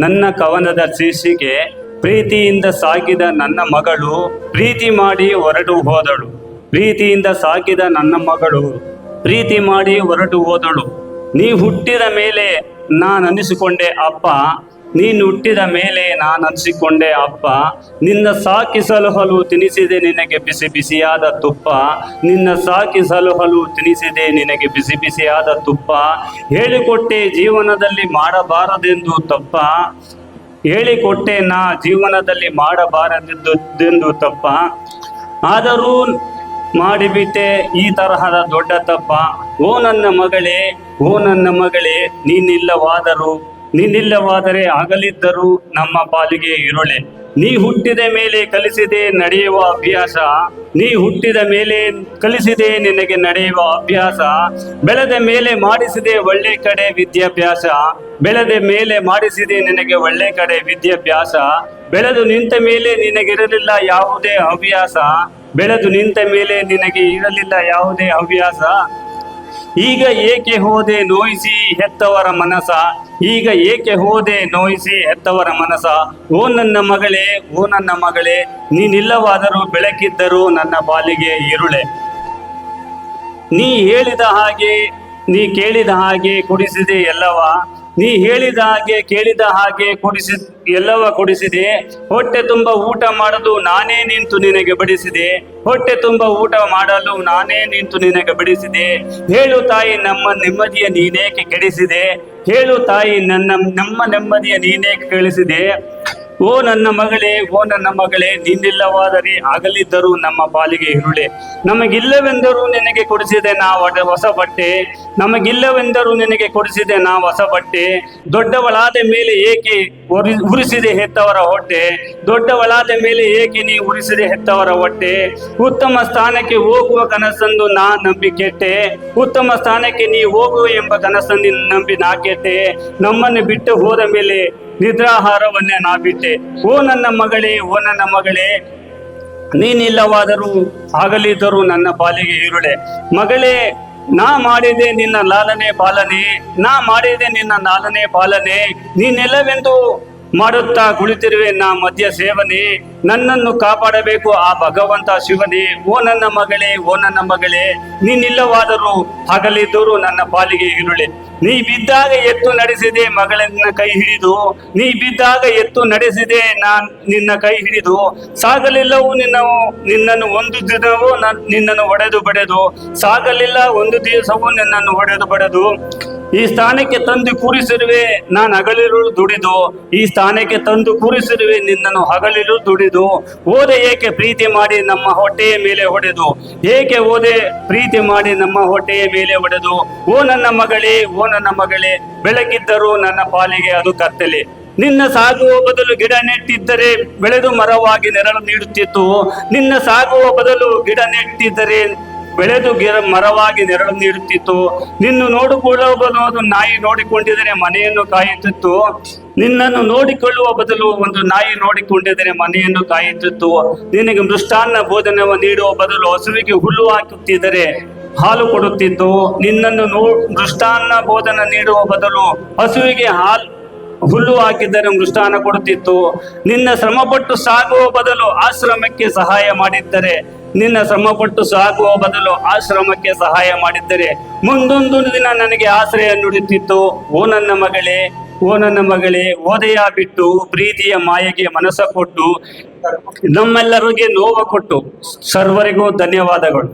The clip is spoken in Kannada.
ನನ್ನ ಕವನದ ಶೀರ್ಷಿಕೆ, ಪ್ರೀತಿಯಿಂದ ಸಾಕಿದ ನನ್ನ ಮಗಳು ಪ್ರೀತಿ ಮಾಡಿ ಹೊರಟು ಹೋದಳು. ಪ್ರೀತಿಯಿಂದ ಸಾಕಿದ ನನ್ನ ಮಗಳು ಪ್ರೀತಿ ಮಾಡಿ ಹೊರಟು ಹೋದಳು. ನೀ ಹುಟ್ಟಿದ ಮೇಲೆ ನಾನು ಅನಿಸಿಕೊಂಡೆ ಅಪ್ಪ. ನೀನು ಹುಟ್ಟಿದ ಮೇಲೆ ನಾನು ಅನಿಸಿಕೊಂಡೆ ಅಪ್ಪ. ನಿನ್ನ ಸಾಕಿ ಸಲಹಲು ತಿನಿಸಿದೆ ನಿನಗೆ ಬಿಸಿ ಬಿಸಿಯಾದ ತುಪ್ಪ. ನಿನ್ನ ಸಾಕಿ ಸಲಹಲು ತಿನಿಸಿದೆ ನಿನಗೆ ಬಿಸಿ ಬಿಸಿಯಾದ ತುಪ್ಪ. ಹೇಳಿಕೊಟ್ಟೆ ಜೀವನದಲ್ಲಿ ಮಾಡಬಾರದೆಂದು ತಪ್ಪ. ಹೇಳಿಕೊಟ್ಟೆ ನಾ ಜೀವನದಲ್ಲಿ ಮಾಡಬಾರದೆಂದು ತಪ್ಪ. ಆದರೂ ಮಾಡಿಬಿಟ್ಟೆ ಈ ತರಹದ ದೊಡ್ಡ ತಪ್ಪ. ಓ ನನ್ನ ಮಗಳೇ, ಓ ನನ್ನ ಮಗಳೇ, ನೀನಿಲ್ಲವಾದರೂ ನೀನಿಲ್ಲವಾದರೆ ಆಗಲಿದ್ದರೂ ನಮ್ಮ ಪಾಲಿಗೆ ಇರುಳೆ. ನೀ ಹುಟ್ಟಿದ ಮೇಲೆ ಕಲಿಸಿದೆ ನಡೆಯುವ ಅಭ್ಯಾಸ. ನೀ ಹುಟ್ಟಿದ ಮೇಲೆ ಕಲಿಸಿದೆ ನಿನಗೆ ನಡೆಯುವ ಅಭ್ಯಾಸ. ಬೆಳೆದ ಮೇಲೆ ಮಾಡಿಸಿದೆ ಒಳ್ಳೆ ಕಡೆ ವಿದ್ಯಾಭ್ಯಾಸ. ಬೆಳೆದ ಮೇಲೆ ಮಾಡಿಸಿದೆ ನಿನಗೆ ಒಳ್ಳೆ ಕಡೆ ವಿದ್ಯಾಭ್ಯಾಸ. ಬೆಳೆದು ನಿಂತ ಮೇಲೆ ನಿನಗಿರಲಿಲ್ಲ ಯಾವುದೇ ಹವ್ಯಾಸ. ಬೆಳೆದು ನಿಂತ ಮೇಲೆ ನಿನಗೆ ಇರಲಿಲ್ಲ ಯಾವುದೇ ಹವ್ಯಾಸ. ಈಗ ಏಕೆ ಹೋದೆ ನೋಯಿಸಿ ಹೆತ್ತವರ ಮನಸ ಈಗ ಏಕೆ ಹೋದೆ ನೋಯಿಸಿ ಹೆತ್ತವರ ಮನಸ ಓ ನನ್ನ ಮಗಳೇ, ಓ ನನ್ನ ಮಗಳೇ, ನೀನಿಲ್ಲವಾದರೂ ಬೆಳಕಿದ್ದರೂ ನನ್ನ ಬಾಲಿಗೆ ಇರುಳೆ ನೀ ಹೇಳಿದ ಹಾಗೆ, ನೀ ಕೇಳಿದ ಹಾಗೆ ಕುಡಿಸಿದೆ ಎಲ್ಲವ? ನೀ ಹೇಳಿದ ಹಾಗೆ, ಕೇಳಿದ ಹಾಗೆ ಕೊಡಿಸಿ, ಎಲ್ಲವ ಕೊಡಿಸಿದೆ. ಹೊಟ್ಟೆ ತುಂಬ ಊಟ ಮಾಡಲು ನಾನೇ ನಿಂತು ನಿನಗೆ ಬಡಿಸಿದೆ. ಹೊಟ್ಟೆ ತುಂಬ ಊಟ ಮಾಡಲು ನಾನೇ ನಿಂತು ನಿನಗೆ ಬಡಿಸಿದೆ. ಹೇಳು ತಾಯಿ, ನಮ್ಮ ನೆಮ್ಮದಿಯ ನೀನೇಕೆ ಕೆಡಿಸಿದೆ? ಹೇಳು ತಾಯಿ, ನನ್ನ, ನಮ್ಮ ನೆಮ್ಮದಿಯ ನೀನೇಕೆ ಕೆಳಿಸಿದೆ ಓ ನನ್ನ ಮಗಳೇ, ಓ ನನ್ನ ಮಗಳೇ, ನಿನ್ನಿಲ್ಲವಾದರೆ ಆಗಲಿದ್ದರೂ ನಮ್ಮ ಬಾಲಿಗೆ ಇರುಳೆ. ನಮಗಿಲ್ಲವೆಂದರೂ ನಿನಗೆ ಕೊಡಿಸಿದೆ ನಾ ಹೊಸ ಬಟ್ಟೆ. ನಮಗಿಲ್ಲವೆಂದರೂ ನಿನಗೆ ಕೊಡಿಸಿದೆ ನಾ ಹೊಸ ಬಟ್ಟೆ. ದೊಡ್ಡವಳಾದ ಮೇಲೆ ಏಕೆ ಉರಿ- ಉರಿಸಿದೆ ಹೆತ್ತವರ ಹೊಟ್ಟೆ? ದೊಡ್ಡವಳಾದ ಮೇಲೆ ಏಕೆ ನೀ ಉರಿಸಿದೆ ಹೆತ್ತವರ ಹೊಟ್ಟೆ? ಉತ್ತಮ ಸ್ಥಾನಕ್ಕೆ ಹೋಗುವ ಕನಸಂದು ನಾ ನಂಬಿ ಕೆಟ್ಟೆ. ಉತ್ತಮ ಸ್ಥಾನಕ್ಕೆ ನೀ ಹೋಗುವ ಎಂಬ ಕನಸಂದು ನಂಬಿ ನಾ ಕೆಟ್ಟೆ. ನಮ್ಮನ್ನು ಬಿಟ್ಟು ಹೋದ ಮೇಲೆ ನಿದ್ರಾಹಾರವನ್ನೇ ನಾ ಬಿಟ್ಟೆ ಓ ನನ್ನ ಮಗಳೇ, ಓ ನನ್ನ ಮಗಳೇ, ನೀನಿಲ್ಲವಾದರೂ ಆಗಲಿದ್ದರೂ ನನ್ನ ಪಾಲಿಗೆ ಇರುಳೆ ಮಗಳೇ, ನಾ ಮಾಡಿದೆ ನಿನ್ನ ಲಾಲನೆ ಪಾಲನೆ, ನಾ ಮಾಡಿದೆ ನಿನ್ನ ಲಾಲನೆ ಪಾಲನೆ, ನೀನೆಲ್ಲವೆಂದು ಮಾಡುತ್ತಾ ಕುಳಿತಿರುವೆ ನಾ ಮದ್ಯ ಸೇವನೆ, ನನ್ನನ್ನು ಕಾಪಾಡಬೇಕು ಆ ಭಗವಂತ ಶಿವನೇ. ಓ ನನ್ನ ಮಗಳೇ, ಓ ನನ್ನ ಮಗಳೇ ನೀನಿಲ್ಲವಾದರೂ ಹಗಲಿದ್ದರೂ ನನ್ನ ಪಾಲಿಗೆ ಇರುಳೆ ನೀ ಬಿದ್ದಾಗ ಎತ್ತು ನಡೆಸಿದೆ ಮಗಳನ್ನ ಕೈ ಹಿಡಿದು ನೀ ಬಿದ್ದಾಗ ಎತ್ತು ನಡೆಸಿದೆ ನಾನ್ ನಿನ್ನ ಕೈ ಹಿಡಿದು. ಸಾಗಲಿಲ್ಲವೂ ನಿನ್ನ ನಿನ್ನನ್ನು ಒಂದು ದಿನವೂ ನಾನ್ ನಿನ್ನನ್ನು ಒಡೆದು ಬಡೆದು. ಸಾಗಲಿಲ್ಲ ಒಂದು ದಿವಸವೂ ನಿನ್ನನ್ನು ಒಡೆದು ಬಡೆದು. ಈ ಸ್ಥಾನಕ್ಕೆ ತಂದು ಕೂರಿಸಿರುವೆ, ನಾನು ಹಗಲಿರು ದುಡಿದು, ಈ ಸ್ಥಾನಕ್ಕೆ ತಂದು ಕೂರಿಸಿರುವೆ, ನಿನ್ನನ್ನು ಹಗಲಿರು ದುಡಿದು. ಓದೆ ಏಕೆ ಪ್ರೀತಿ ಮಾಡಿ ನಮ್ಮ ಹೊಟ್ಟೆಯ ಮೇಲೆ ಹೊಡೆದು? ಏಕೆ ಓದೆ ಪ್ರೀತಿ ಮಾಡಿ ನಮ್ಮ ಹೊಟ್ಟೆಯ ಮೇಲೆ ಹೊಡೆದು? ಓ ನನ್ನ ಮಗಳೇ, ಓ ನನ್ನ ಮಗಳೇ, ಬೆಳಗಿದ್ದರೂ ನನ್ನ ಪಾಲಿಗೆ ಅದು ಕತ್ತಲೆ. ನಿನ್ನ ಸಾಗುವ ಬದಲು ಗಿಡ ನೆಟ್ಟಿದ್ದರೆ ಬೆಳೆದು ಮರವಾಗಿ ನೆರಳು ನೀಡುತ್ತಿತ್ತು. ನಿನ್ನ ಸಾಗುವ ಬದಲು ಗಿಡ ನೆಟ್ಟಿದ್ದರೆ ಬೆಳೆದು ಗಿರ ಮರವಾಗಿ ನೆರಳು ನೀಡುತ್ತಿತ್ತು. ನಿನ್ನು ನೋಡಿಕೊಳ್ಳುವ ಒಂದು ನಾಯಿ ನೋಡಿಕೊಂಡಿದರೆ ಮನೆಯನ್ನು ಕಾಯುತ್ತಿತ್ತು. ನಿನ್ನನ್ನು ನೋಡಿಕೊಳ್ಳುವ ಬದಲು ಒಂದು ನಾಯಿ ನೋಡಿಕೊಂಡಿದರೆ ಮನೆಯನ್ನು ಕಾಯುತ್ತಿತ್ತು. ನಿನಗೆ ಮೃಷ್ಟಾನ್ನ ಭೋಜನವ ನೀಡುವ ಬದಲು ಹಸುವಿಗೆ ಹುಲ್ಲು ಹಾಕುತ್ತಿದ್ದರೆ ಹಾಲು ಕೊಡುತ್ತಿತ್ತು. ನಿನ್ನನ್ನು ನೋ, ಮೃಷ್ಟಾನ್ನ ಬೋಧನ ನೀಡುವ ಬದಲು ಹಸುವಿಗೆ ಹಾಲು, ಹುಲ್ಲು ಹಾಕಿದ್ದರೆ ಮೃಷ್ಟಾನ್ನ ಕೊಡುತ್ತಿತ್ತು. ನಿನ್ನ ಶ್ರಮಪಟ್ಟು ಸಾಗುವ ಬದಲು ಆಶ್ರಮಕ್ಕೆ ಸಹಾಯ ಮಾಡಿದ್ದರೆ ನಿನ್ನ ಶ್ರಮಪಟ್ಟು ಸಾಗುವ ಬದಲು ಆಶ್ರಮಕ್ಕೆ ಸಹಾಯ ಮಾಡಿದ್ದರೆ ಮುಂದೊಂದು ದಿನ ನನಗೆ ಆಶ್ರಯ ನುಡಿತಿತ್ತು. ಓ ನನ್ನ ಮಗಳೇ, ಓ ನನ್ನ ಮಗಳೇ, ಓದೆಯ ಬಿಟ್ಟು ಪ್ರೀತಿಯ ಮಾಯೆಗೆ ಮನಸ್ಸ ಕೊಟ್ಟು ನಮ್ಮೆಲ್ಲರಿಗೆ ನೋವು ಕೊಟ್ಟು ಸರ್ವರಿಗೂ ಧನ್ಯವಾದಗಳು.